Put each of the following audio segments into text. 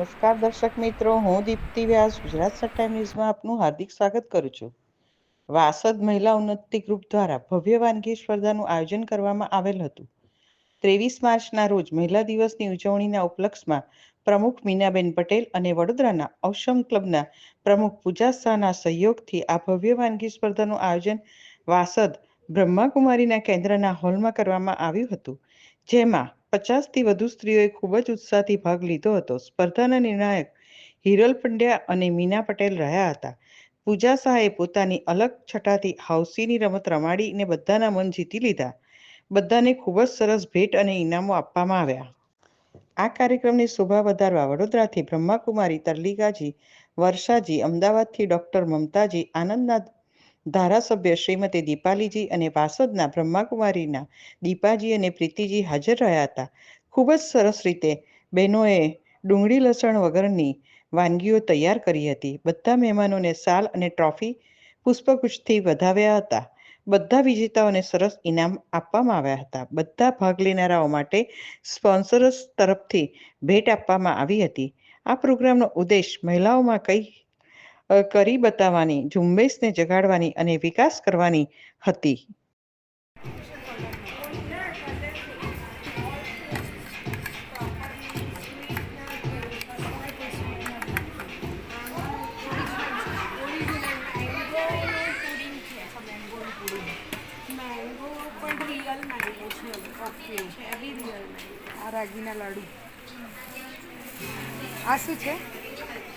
નમસ્કાર દર્શક મિત્રો, હું દીપ્તિ વ્યાસ, ગુજરાત સટ્ટા ન્યૂઝમાં આપનું હાર્દિક સ્વાગત કરું છું. વાસદ મહિલા ઉન્નતિ ગ્રુપ દ્વારા ભવ્ય વાનગી સ્પર્ધાનું આયોજન કરવામાં આવેલ હતું. ત્રેવીસ માર્ચના રોજ મહિલા દિવસની ઉજવણીના ઉપલક્ષમાં પ્રમુખ મીનાબેન પટેલ અને વડોદરાના ઔષમ ક્લબના પ્રમુખ પૂજા શાહના સહયોગથી આ ભવ્ય વાનગી સ્પર્ધાનું આયોજન વાસદ બ્રહ્માકુમારીના કેન્દ્રના હોલમાં કરવામાં આવ્યું હતું. જેમાં પચાસથી વધુ સ્ત્રીઓએ ખૂબ જ ઉત્સાહથી ભાગ લીધો હતો. સ્પર્ધાના નિર્ણાયક હિરલ પંડ્યા અને મીના પટેલ રહ્યા હતા. પૂજા શાહે પોતાની અલગ છટાથી હાઉસીની રમત રમાડીને બધાના મન જીતી લીધા. બધાને ખૂબ જ સરસ ભેટ અને ઇનામો આપવામાં આવ્યા. આ કાર્યક્રમની શોભા વધારવા વડોદરાથી બ્રહ્માકુમારી તરલિકાજી વર્ષાજી, અમદાવાદથી ડોક્ટર મમતાજી આનંદના ધારાસભ્ય શ્રીમતી દીપાલીજી અને વાસદના બ્રહ્માકુમારીના દીપાજી અને પ્રીતિજી હાજર રહ્યા હતા. ખૂબ જ સરસ રીતે બહેનોએ ડુંગળી લસણ વગરની વાનગીઓ તૈયાર કરી હતી. બધા મહેમાનોને શાલ અને ટ્રોફી પુષ્પગુચ્છથી વધાવ્યા હતા. બધા વિજેતાઓને સરસ ઇનામ આપવામાં આવ્યા હતા. બધા ભાગ લેનારાઓ માટે સ્પોન્સર્સ તરફથી ભેટ આપવામાં આવી હતી. આ પ્રોગ્રામનો ઉદ્દેશ મહિલાઓમાં કઈ કરી બતાવવાની ઝુંબેશને જગાડવાની અને વિકાસ કરવાની હતી. આ રાગીના લાડુ આ શું છે?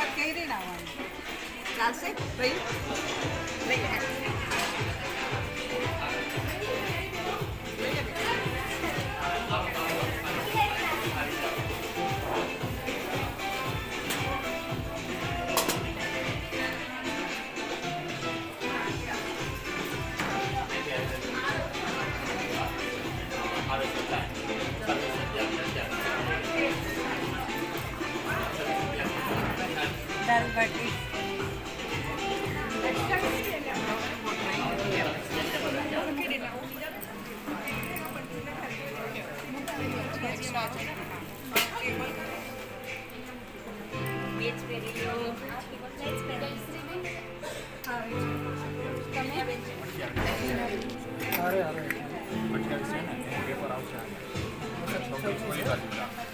આ ચાલશે? ભાઈ? આલુ કટોરી ચાટ એમાં કઈ રીતે આવવાનું ચાલશે ભાઈ દાલ બાટી પણ કઈ મળે